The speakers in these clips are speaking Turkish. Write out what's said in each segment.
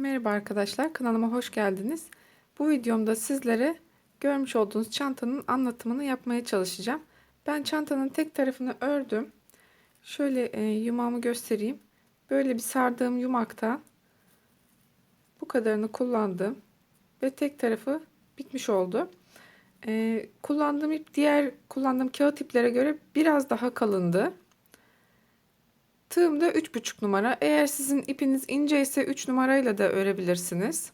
Merhaba arkadaşlar, kanalıma hoş geldiniz. Bu videomda sizlere görmüş olduğunuz çantanın anlatımını yapmaya çalışacağım. Ben çantanın tek tarafını ördüm. Şöyle e, yumağımı göstereyim. Böyle bir sardığım yumaktan bu kadarını kullandım. Ve tek tarafı bitmiş oldu. E, kullandığım ip diğer kullandığım kağıt iplere göre biraz daha kalındı. Tığım da 3,5 numara. Eğer sizin ipiniz ince ise 3 numarayla da örebilirsiniz.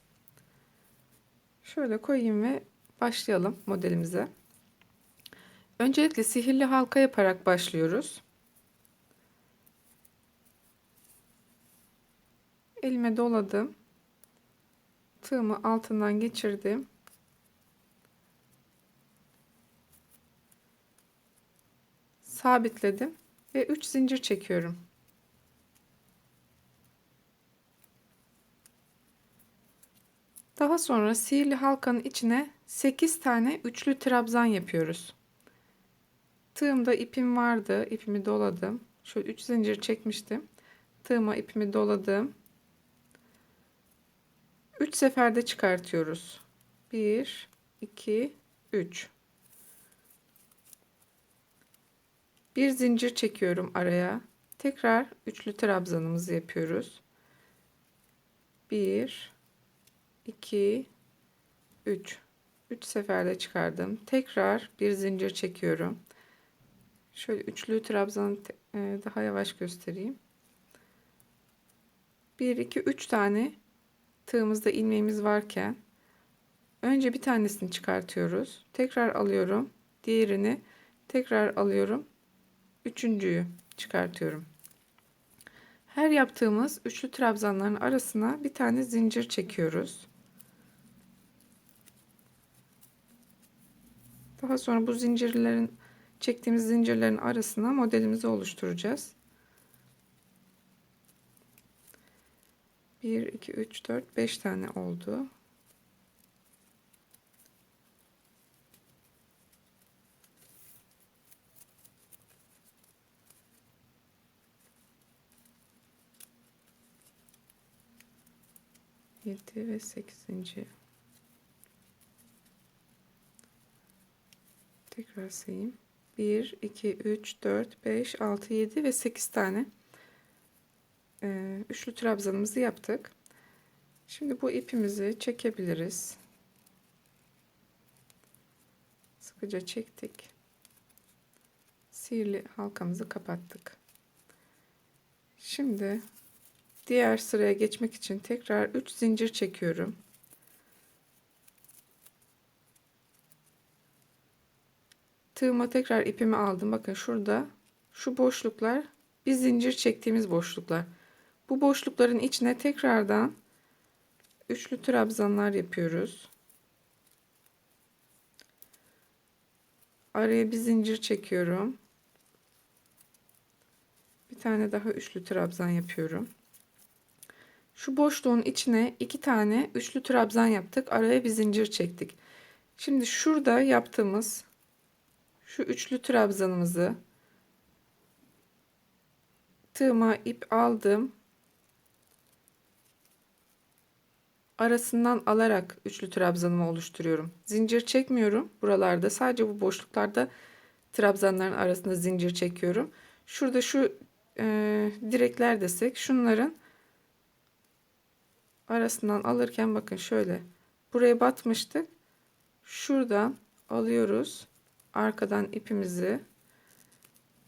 Şöyle koyayım ve başlayalım modelimize. Öncelikle sihirli halka yaparak başlıyoruz. Elime doladım. Tığımı altından geçirdim. Sabitledim ve 3 zincir çekiyorum. Daha sonra sihirli halkanın içine 8 tane üçlü trabzan yapıyoruz. Tığımda ipim vardı. ipimi doladım. Şöyle 3 zincir çekmiştim. Tığıma ipimi doladım. 3 seferde çıkartıyoruz. 1 2 3 Bir zincir çekiyorum araya. Tekrar üçlü trabzanımızı yapıyoruz. 1 2 3 3 seferde çıkardım. Tekrar bir zincir çekiyorum. Şöyle üçlü trabzanı e, daha yavaş göstereyim. 1 2 3 tane tığımızda ilmeğimiz varken önce bir tanesini çıkartıyoruz. Tekrar alıyorum. Diğerini tekrar alıyorum. Üçüncüyü çıkartıyorum. Her yaptığımız üçlü trabzanların arasına bir tane zincir çekiyoruz. Daha sonra bu zincirlerin çektiğimiz zincirlerin arasına modelimizi oluşturacağız. 1 2 3 4 5 tane oldu. Yedi ve sekizinci. Tekrar sayayım. 1, 2, 3, 4, 5, 6, 7 ve 8 tane e, üçlü trabzanımızı yaptık. Şimdi bu ipimizi çekebiliriz. Sıkıca çektik. Sihirli halkamızı kapattık. Şimdi diğer sıraya geçmek için tekrar 3 zincir çekiyorum. Tığıma tekrar ipimi aldım. Bakın şurada şu boşluklar bir zincir çektiğimiz boşluklar. Bu boşlukların içine tekrardan üçlü trabzanlar yapıyoruz. Araya bir zincir çekiyorum. Bir tane daha üçlü trabzan yapıyorum. Şu boşluğun içine iki tane üçlü trabzan yaptık. Araya bir zincir çektik. Şimdi şurada yaptığımız şu üçlü trabzanımızı tığıma ip aldım. Arasından alarak üçlü trabzanımı oluşturuyorum. Zincir çekmiyorum buralarda. Sadece bu boşluklarda trabzanların arasında zincir çekiyorum. Şurada şu e, direkler desek şunların arasından alırken bakın şöyle buraya batmıştık. Şuradan alıyoruz arkadan ipimizi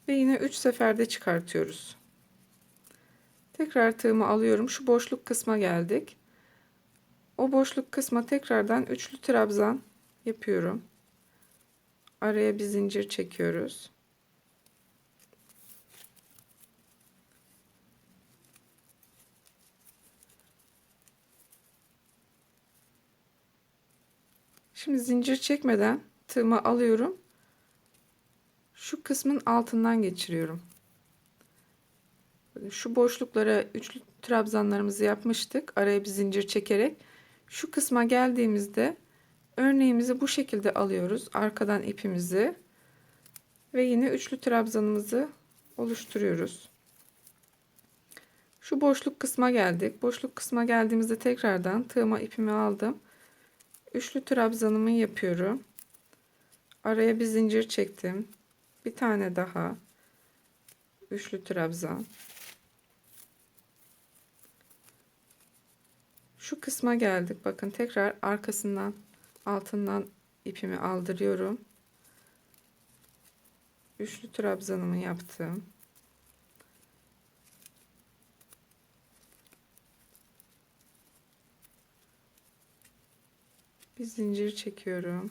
ve yine 3 seferde çıkartıyoruz. Tekrar tığımı alıyorum. Şu boşluk kısma geldik. O boşluk kısma tekrardan üçlü trabzan yapıyorum. Araya bir zincir çekiyoruz. Şimdi zincir çekmeden tığımı alıyorum şu kısmın altından geçiriyorum. Şu boşluklara üçlü trabzanlarımızı yapmıştık. Araya bir zincir çekerek. Şu kısma geldiğimizde örneğimizi bu şekilde alıyoruz. Arkadan ipimizi ve yine üçlü trabzanımızı oluşturuyoruz. Şu boşluk kısma geldik. Boşluk kısma geldiğimizde tekrardan tığıma ipimi aldım. Üçlü trabzanımı yapıyorum. Araya bir zincir çektim. Bir tane daha. Üçlü trabzan. Şu kısma geldik. Bakın tekrar arkasından altından ipimi aldırıyorum. Üçlü trabzanımı yaptım. Bir zincir çekiyorum.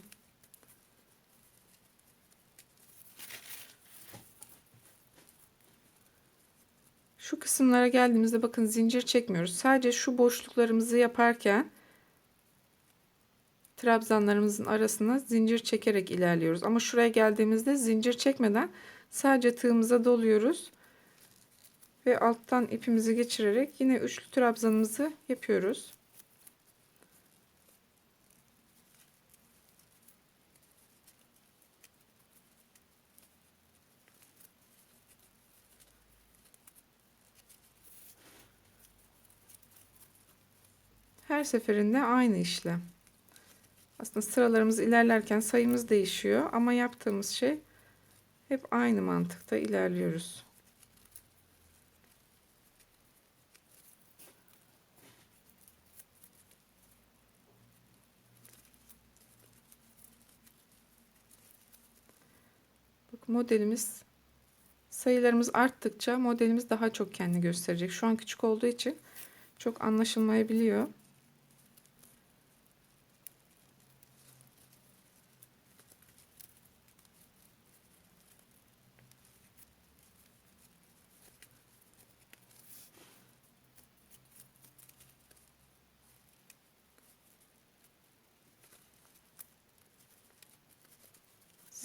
Şu kısımlara geldiğimizde bakın zincir çekmiyoruz. Sadece şu boşluklarımızı yaparken trabzanlarımızın arasına zincir çekerek ilerliyoruz. Ama şuraya geldiğimizde zincir çekmeden sadece tığımıza doluyoruz. Ve alttan ipimizi geçirerek yine üçlü trabzanımızı yapıyoruz. Her seferinde aynı işlem. Aslında sıralarımız ilerlerken sayımız değişiyor ama yaptığımız şey hep aynı mantıkta ilerliyoruz. Bak modelimiz sayılarımız arttıkça modelimiz daha çok kendini gösterecek. Şu an küçük olduğu için çok anlaşılmayabiliyor.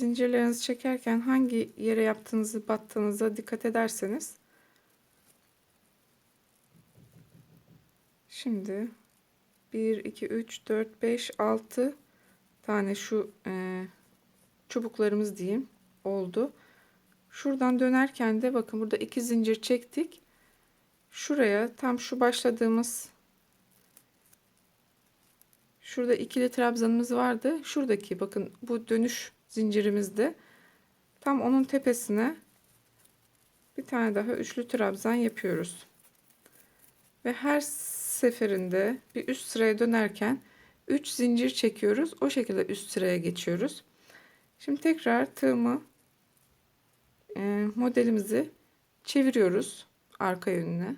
Zincirlerinizi çekerken hangi yere yaptığınızı battığınıza dikkat ederseniz şimdi 1 2 3 4 5 6 tane şu e, çubuklarımız diyeyim oldu. Şuradan dönerken de bakın burada iki zincir çektik. Şuraya tam şu başladığımız şurada ikili trabzanımız vardı. Şuradaki bakın bu dönüş zincirimizde tam onun tepesine bir tane daha üçlü trabzan yapıyoruz. Ve her seferinde bir üst sıraya dönerken 3 zincir çekiyoruz. O şekilde üst sıraya geçiyoruz. Şimdi tekrar tığımı e, modelimizi çeviriyoruz arka yönüne.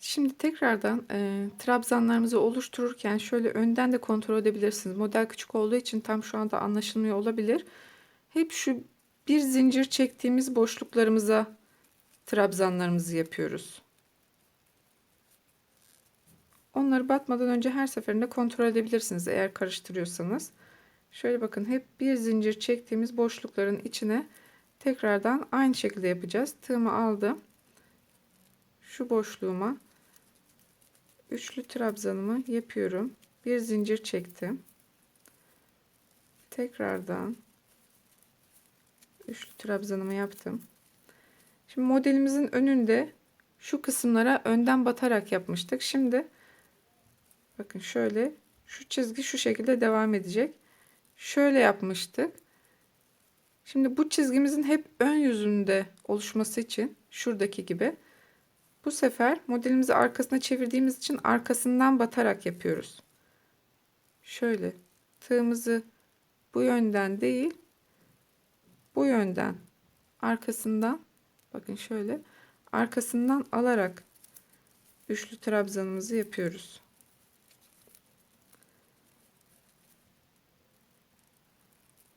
Şimdi tekrardan e, trabzanlarımızı oluştururken şöyle önden de kontrol edebilirsiniz. Model küçük olduğu için tam şu anda anlaşılmıyor olabilir. Hep şu bir zincir çektiğimiz boşluklarımıza trabzanlarımızı yapıyoruz. Onları batmadan önce her seferinde kontrol edebilirsiniz eğer karıştırıyorsanız. Şöyle bakın hep bir zincir çektiğimiz boşlukların içine tekrardan aynı şekilde yapacağız. Tığımı aldım. Şu boşluğuma üçlü trabzanımı yapıyorum. Bir zincir çektim. Tekrardan üçlü trabzanımı yaptım. Şimdi modelimizin önünde şu kısımlara önden batarak yapmıştık. Şimdi bakın şöyle şu çizgi şu şekilde devam edecek. Şöyle yapmıştık. Şimdi bu çizgimizin hep ön yüzünde oluşması için şuradaki gibi bu sefer modelimizi arkasına çevirdiğimiz için arkasından batarak yapıyoruz. Şöyle tığımızı bu yönden değil bu yönden arkasından bakın şöyle arkasından alarak üçlü trabzanımızı yapıyoruz.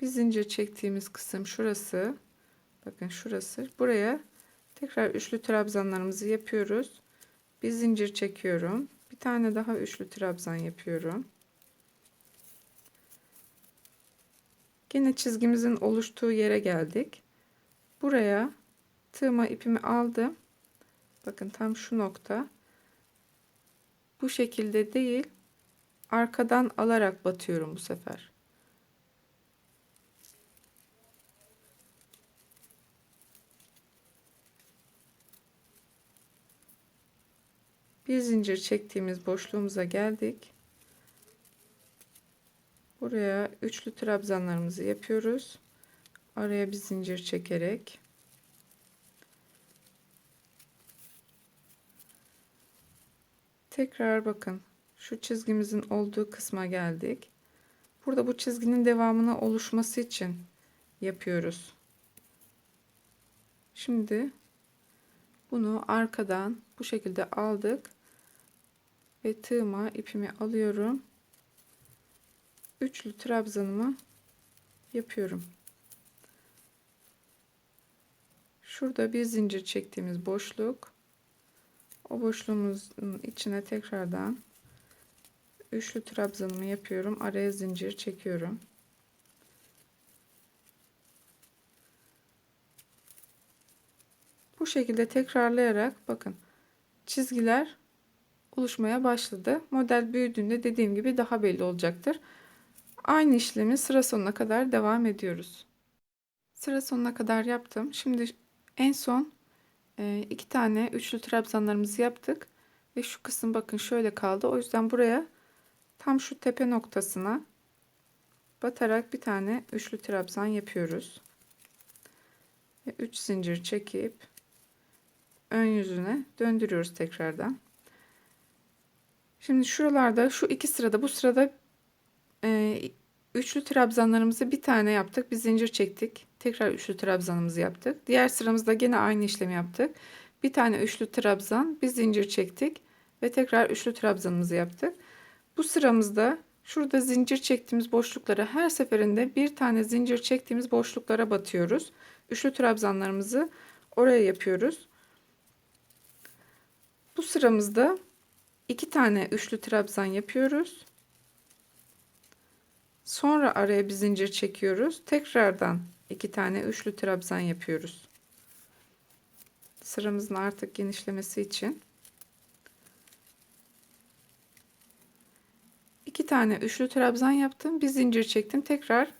Bir zincir çektiğimiz kısım şurası. Bakın şurası. Buraya Tekrar üçlü trabzanlarımızı yapıyoruz. Bir zincir çekiyorum. Bir tane daha üçlü trabzan yapıyorum. Yine çizgimizin oluştuğu yere geldik. Buraya tığıma ipimi aldım. Bakın tam şu nokta. Bu şekilde değil, arkadan alarak batıyorum bu sefer. Bir zincir çektiğimiz boşluğumuza geldik. Buraya üçlü trabzanlarımızı yapıyoruz. Araya bir zincir çekerek tekrar bakın şu çizgimizin olduğu kısma geldik. Burada bu çizginin devamını oluşması için yapıyoruz. Şimdi bunu arkadan bu şekilde aldık ve tığıma ipimi alıyorum. Üçlü trabzanımı yapıyorum. Şurada bir zincir çektiğimiz boşluk. O boşluğumuzun içine tekrardan üçlü trabzanımı yapıyorum. Araya zincir çekiyorum. Bu şekilde tekrarlayarak bakın çizgiler oluşmaya başladı. Model büyüdüğünde dediğim gibi daha belli olacaktır. Aynı işlemi sıra sonuna kadar devam ediyoruz. Sıra sonuna kadar yaptım. Şimdi en son e, iki tane üçlü trabzanlarımızı yaptık. Ve şu kısım bakın şöyle kaldı. O yüzden buraya tam şu tepe noktasına batarak bir tane üçlü trabzan yapıyoruz. Ve 3 zincir çekip ön yüzüne döndürüyoruz tekrardan. Şimdi şuralarda şu iki sırada bu sırada e, üçlü trabzanlarımızı bir tane yaptık. Bir zincir çektik. Tekrar üçlü trabzanımızı yaptık. Diğer sıramızda gene aynı işlemi yaptık. Bir tane üçlü trabzan, bir zincir çektik ve tekrar üçlü trabzanımızı yaptık. Bu sıramızda şurada zincir çektiğimiz boşluklara her seferinde bir tane zincir çektiğimiz boşluklara batıyoruz. Üçlü trabzanlarımızı oraya yapıyoruz. Bu sıramızda iki tane üçlü trabzan yapıyoruz. Sonra araya bir zincir çekiyoruz. Tekrardan iki tane üçlü trabzan yapıyoruz. Sıramızın artık genişlemesi için. iki tane üçlü trabzan yaptım. Bir zincir çektim. Tekrar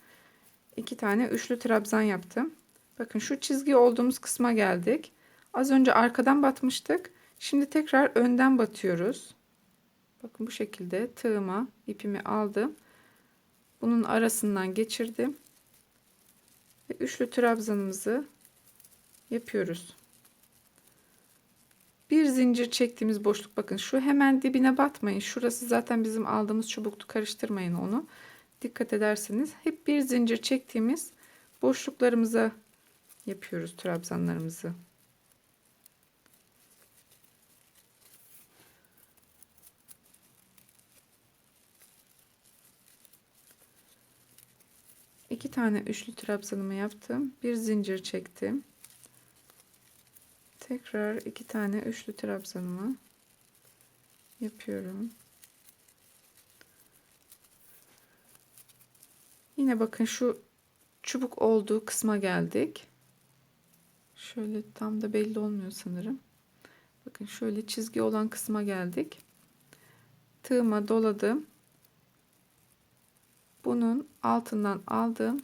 iki tane üçlü trabzan yaptım. Bakın şu çizgi olduğumuz kısma geldik. Az önce arkadan batmıştık. Şimdi tekrar önden batıyoruz. Bakın bu şekilde tığıma ipimi aldım. Bunun arasından geçirdim. Ve üçlü trabzanımızı yapıyoruz. Bir zincir çektiğimiz boşluk bakın şu hemen dibine batmayın. Şurası zaten bizim aldığımız çubuktu. Karıştırmayın onu. Dikkat ederseniz hep bir zincir çektiğimiz boşluklarımıza yapıyoruz trabzanlarımızı. İki tane üçlü trabzanımı yaptım. Bir zincir çektim. Tekrar iki tane üçlü trabzanımı yapıyorum. Yine bakın şu çubuk olduğu kısma geldik. Şöyle tam da belli olmuyor sanırım. Bakın şöyle çizgi olan kısma geldik. Tığıma doladım. Bunun altından aldım.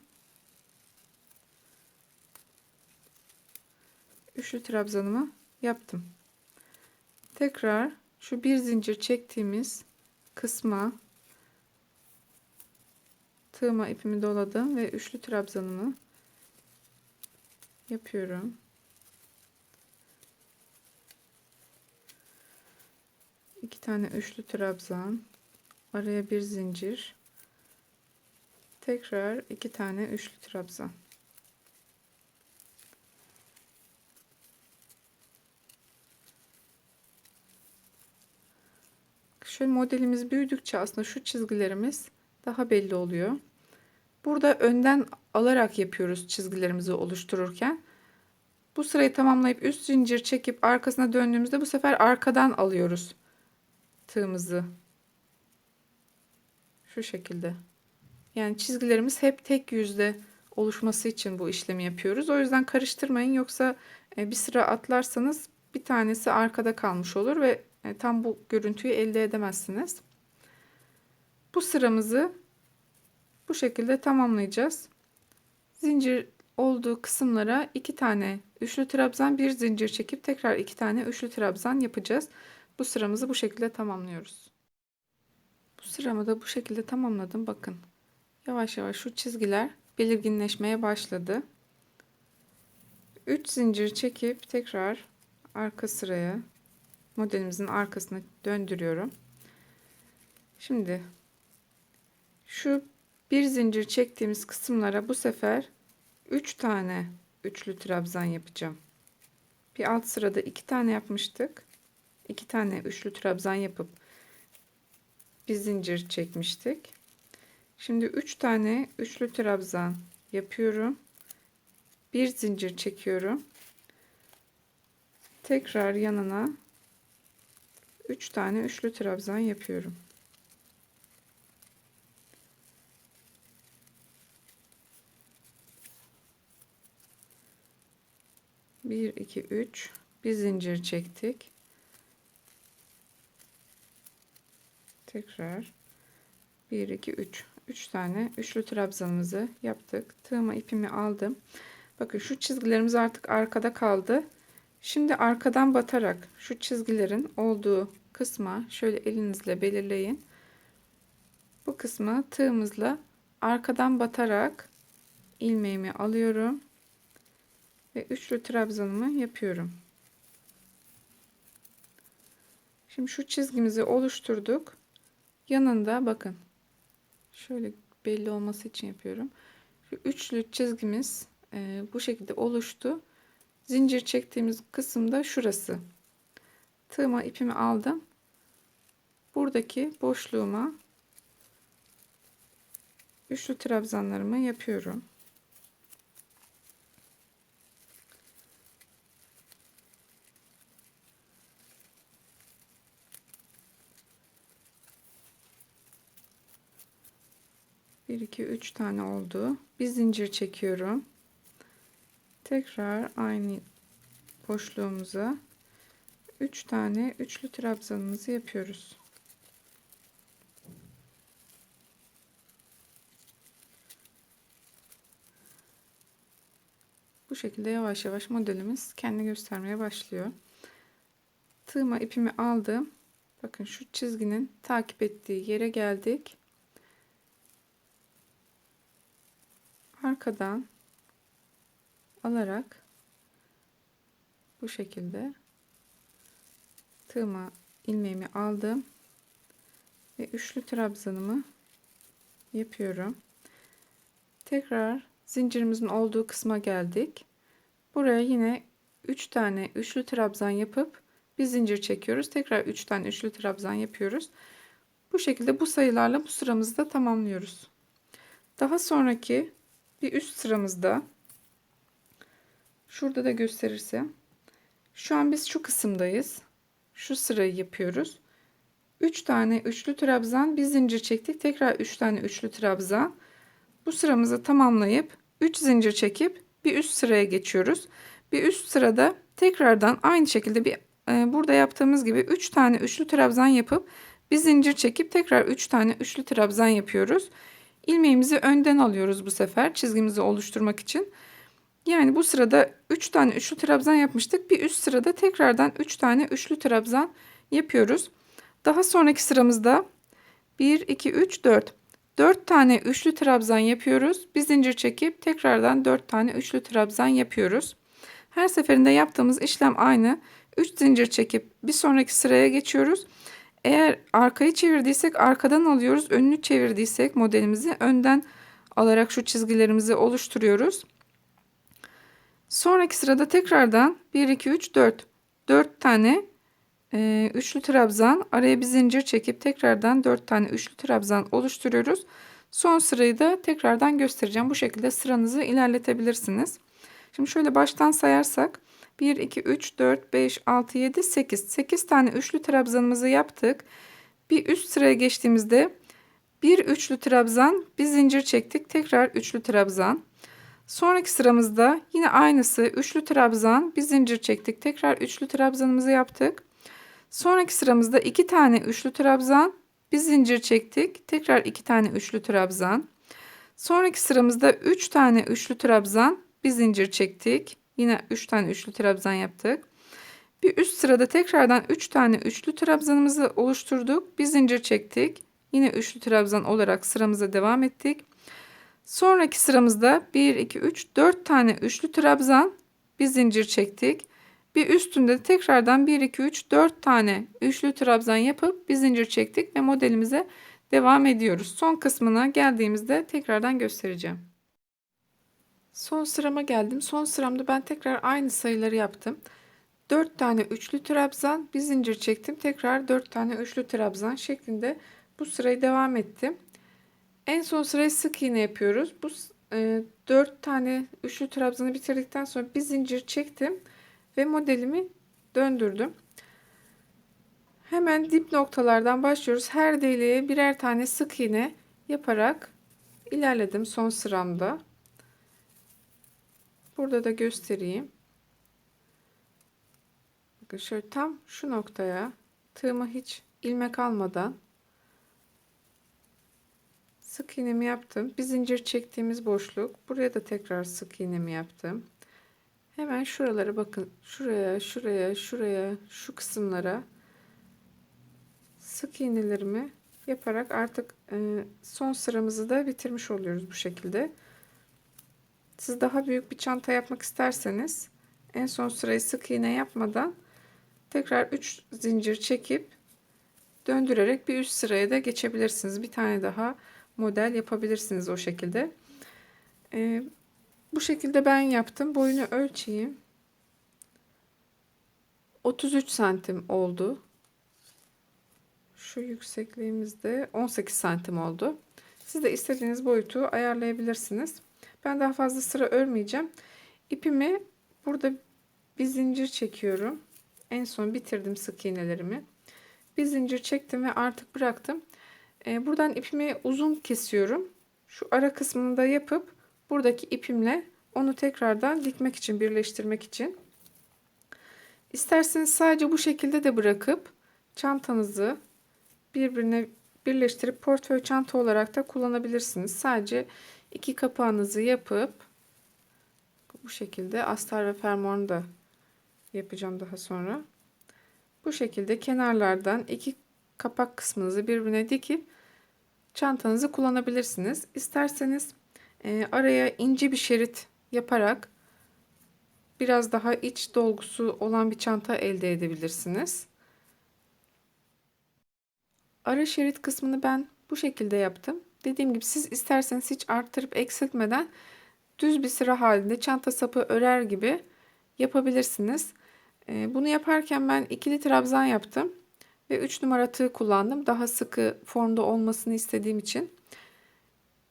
Üçlü trabzanımı yaptım. Tekrar şu bir zincir çektiğimiz kısma tığıma ipimi doladım ve üçlü trabzanımı yapıyorum. iki tane üçlü trabzan araya bir zincir tekrar iki tane üçlü trabzan Şöyle modelimiz büyüdükçe aslında şu çizgilerimiz daha belli oluyor. Burada önden alarak yapıyoruz çizgilerimizi oluştururken. Bu sırayı tamamlayıp üst zincir çekip arkasına döndüğümüzde bu sefer arkadan alıyoruz tığımızı. Şu şekilde. Yani çizgilerimiz hep tek yüzde oluşması için bu işlemi yapıyoruz. O yüzden karıştırmayın yoksa e, bir sıra atlarsanız bir tanesi arkada kalmış olur ve e, tam bu görüntüyü elde edemezsiniz. Bu sıramızı bu şekilde tamamlayacağız. Zincir olduğu kısımlara iki tane üçlü trabzan bir zincir çekip tekrar iki tane üçlü trabzan yapacağız. Bu sıramızı bu şekilde tamamlıyoruz. Bu sıramı da bu şekilde tamamladım. Bakın. Yavaş yavaş şu çizgiler belirginleşmeye başladı. 3 zincir çekip tekrar arka sıraya modelimizin arkasına döndürüyorum. Şimdi şu bir zincir çektiğimiz kısımlara bu sefer 3 tane üçlü trabzan yapacağım. Bir alt sırada 2 tane yapmıştık. 2 tane üçlü trabzan yapıp bir zincir çekmiştik. Şimdi 3 tane üçlü trabzan yapıyorum. Bir zincir çekiyorum. Tekrar yanına 3 tane üçlü trabzan yapıyorum. Bir, iki, üç. Bir zincir çektik. Tekrar 1 2 3 3 tane üçlü trabzanımızı yaptık. Tığıma ipimi aldım. Bakın şu çizgilerimiz artık arkada kaldı. Şimdi arkadan batarak şu çizgilerin olduğu kısma şöyle elinizle belirleyin. Bu kısmı tığımızla arkadan batarak ilmeğimi alıyorum ve üçlü trabzanımı yapıyorum. Şimdi şu çizgimizi oluşturduk. Yanında bakın şöyle belli olması için yapıyorum. Şu üçlü çizgimiz e, bu şekilde oluştu. Zincir çektiğimiz kısımda şurası. Tığıma ipimi aldım. Buradaki boşluğuma üçlü trabzanlarımı yapıyorum. Bir iki üç tane oldu. Bir zincir çekiyorum. Tekrar aynı boşluğumuza 3 tane üçlü trabzanımızı yapıyoruz. Bu şekilde yavaş yavaş modelimiz kendi göstermeye başlıyor. Tığıma ipimi aldım. Bakın şu çizginin takip ettiği yere geldik. Arkadan alarak bu şekilde tığıma ilmeğimi aldım ve üçlü trabzanımı yapıyorum. Tekrar zincirimizin olduğu kısma geldik. Buraya yine 3 tane üçlü trabzan yapıp bir zincir çekiyoruz. Tekrar 3 tane üçlü trabzan yapıyoruz. Bu şekilde bu sayılarla bu sıramızı da tamamlıyoruz. Daha sonraki bir üst sıramızda şurada da gösterirsem şu an biz şu kısımdayız. Şu sırayı yapıyoruz. 3 tane üçlü trabzan bir zincir çektik. Tekrar 3 tane üçlü trabzan. Bu sıramızı tamamlayıp 3 zincir çekip bir üst sıraya geçiyoruz. Bir üst sırada tekrardan aynı şekilde bir e, burada yaptığımız gibi 3 tane üçlü trabzan yapıp bir zincir çekip tekrar 3 tane üçlü trabzan yapıyoruz. İlmeğimizi önden alıyoruz bu sefer çizgimizi oluşturmak için. Yani bu sırada 3 tane üçlü trabzan yapmıştık. Bir üst sırada tekrardan 3 tane üçlü trabzan yapıyoruz. Daha sonraki sıramızda 1 2 3 4 4 tane üçlü trabzan yapıyoruz. Bir zincir çekip tekrardan 4 tane üçlü trabzan yapıyoruz. Her seferinde yaptığımız işlem aynı. 3 zincir çekip bir sonraki sıraya geçiyoruz. Eğer arkayı çevirdiysek arkadan alıyoruz. Önünü çevirdiysek modelimizi önden alarak şu çizgilerimizi oluşturuyoruz. Sonraki sırada tekrardan 1 2 3 4 4 tane e, üçlü trabzan araya bir zincir çekip tekrardan 4 tane üçlü trabzan oluşturuyoruz. Son sırayı da tekrardan göstereceğim. Bu şekilde sıranızı ilerletebilirsiniz. Şimdi şöyle baştan sayarsak 1 2 3 4 5 6 7 8 8 tane üçlü trabzanımızı yaptık. Bir üst sıraya geçtiğimizde bir üçlü trabzan bir zincir çektik. Tekrar üçlü trabzan. Sonraki sıramızda yine aynısı üçlü trabzan bir zincir çektik. Tekrar üçlü trabzanımızı yaptık. Sonraki sıramızda iki tane üçlü trabzan bir zincir çektik. Tekrar iki tane üçlü trabzan. Sonraki sıramızda üç tane üçlü trabzan bir zincir çektik. Yine üç tane üçlü trabzan yaptık. Bir üst sırada tekrardan 3 tane üçlü trabzanımızı oluşturduk. Bir zincir çektik. Yine üçlü trabzan olarak sıramıza devam ettik. Sonraki sıramızda 1, 2, 3, 4 tane üçlü trabzan, bir zincir çektik. Bir üstünde tekrardan 1, 2, 3, 4 tane üçlü trabzan yapıp bir zincir çektik ve modelimize devam ediyoruz. Son kısmına geldiğimizde tekrardan göstereceğim. Son sırama geldim. Son sıramda ben tekrar aynı sayıları yaptım. 4 tane üçlü trabzan, bir zincir çektim. Tekrar 4 tane üçlü trabzan şeklinde bu sırayı devam ettim. En son sırayı sık iğne yapıyoruz. Bu e, 4 tane üçlü trabzanı bitirdikten sonra bir zincir çektim ve modelimi döndürdüm. Hemen dip noktalardan başlıyoruz. Her deliğe birer tane sık iğne yaparak ilerledim son sıramda. Burada da göstereyim. Bakın şöyle tam şu noktaya tığıma hiç ilmek almadan sık iğnemi yaptım. Bir zincir çektiğimiz boşluk. Buraya da tekrar sık iğnemi yaptım. Hemen şuralara bakın. Şuraya, şuraya, şuraya, şu kısımlara sık iğnelerimi yaparak artık e, son sıramızı da bitirmiş oluyoruz bu şekilde. Siz daha büyük bir çanta yapmak isterseniz en son sırayı sık iğne yapmadan tekrar 3 zincir çekip döndürerek bir üst sıraya da geçebilirsiniz. Bir tane daha model yapabilirsiniz o şekilde. Ee, bu şekilde ben yaptım. Boyunu ölçeyim. 33 santim oldu. Şu yüksekliğimizde 18 santim oldu. Siz de istediğiniz boyutu ayarlayabilirsiniz. Ben daha fazla sıra örmeyeceğim. İpimi burada bir zincir çekiyorum. En son bitirdim sık iğnelerimi. Bir zincir çektim ve artık bıraktım. Ee, buradan ipimi uzun kesiyorum. Şu ara kısmını da yapıp buradaki ipimle onu tekrardan dikmek için, birleştirmek için. İsterseniz sadece bu şekilde de bırakıp çantanızı birbirine birleştirip portföy çanta olarak da kullanabilirsiniz. Sadece iki kapağınızı yapıp bu şekilde astar ve fermuarını da yapacağım daha sonra. Bu şekilde kenarlardan iki kapak kısmınızı birbirine dikip çantanızı kullanabilirsiniz. İsterseniz e, araya ince bir şerit yaparak biraz daha iç dolgusu olan bir çanta elde edebilirsiniz. Ara şerit kısmını ben bu şekilde yaptım. Dediğim gibi siz isterseniz hiç arttırıp eksiltmeden düz bir sıra halinde çanta sapı örer gibi yapabilirsiniz. E, bunu yaparken ben ikili trabzan yaptım ve 3 numara tığ kullandım. Daha sıkı formda olmasını istediğim için.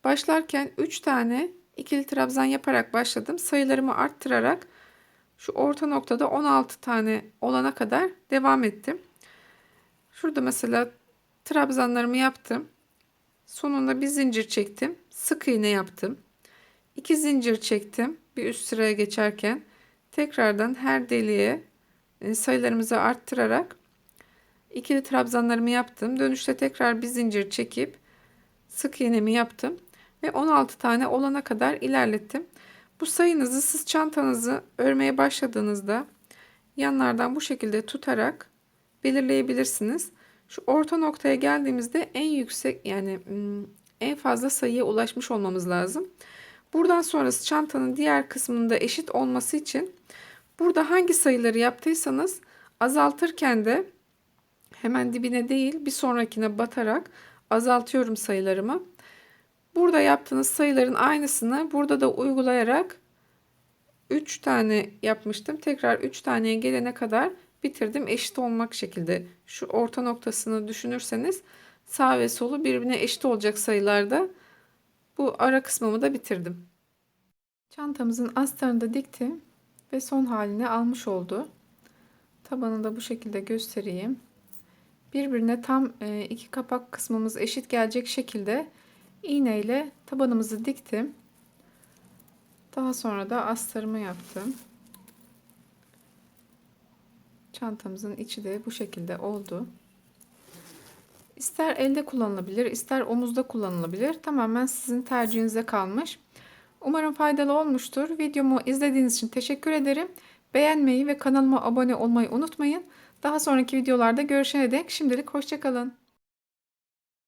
Başlarken 3 tane ikili trabzan yaparak başladım. Sayılarımı arttırarak şu orta noktada 16 tane olana kadar devam ettim. Şurada mesela trabzanlarımı yaptım. Sonunda bir zincir çektim. Sık iğne yaptım. 2 zincir çektim. Bir üst sıraya geçerken tekrardan her deliğe e, sayılarımızı arttırarak ikili trabzanlarımı yaptım. Dönüşte tekrar bir zincir çekip sık iğnemi yaptım ve 16 tane olana kadar ilerlettim. Bu sayınızı siz çantanızı örmeye başladığınızda yanlardan bu şekilde tutarak belirleyebilirsiniz. Şu orta noktaya geldiğimizde en yüksek yani en fazla sayıya ulaşmış olmamız lazım. Buradan sonrası çantanın diğer kısmında eşit olması için burada hangi sayıları yaptıysanız azaltırken de hemen dibine değil bir sonrakine batarak azaltıyorum sayılarımı. Burada yaptığınız sayıların aynısını burada da uygulayarak 3 tane yapmıştım. Tekrar 3 taneye gelene kadar bitirdim. Eşit olmak şekilde şu orta noktasını düşünürseniz sağ ve solu birbirine eşit olacak sayılarda bu ara kısmımı da bitirdim. Çantamızın astarını da diktim ve son haline almış oldu. Tabanını da bu şekilde göstereyim. Birbirine tam e, iki kapak kısmımız eşit gelecek şekilde iğne ile tabanımızı diktim. Daha sonra da astarımı yaptım. Çantamızın içi de bu şekilde oldu. İster elde kullanılabilir, ister omuzda kullanılabilir. Tamamen sizin tercihinize kalmış. Umarım faydalı olmuştur. Videomu izlediğiniz için teşekkür ederim. Beğenmeyi ve kanalıma abone olmayı unutmayın. Daha sonraki videolarda görüşene dek şimdilik hoşçakalın.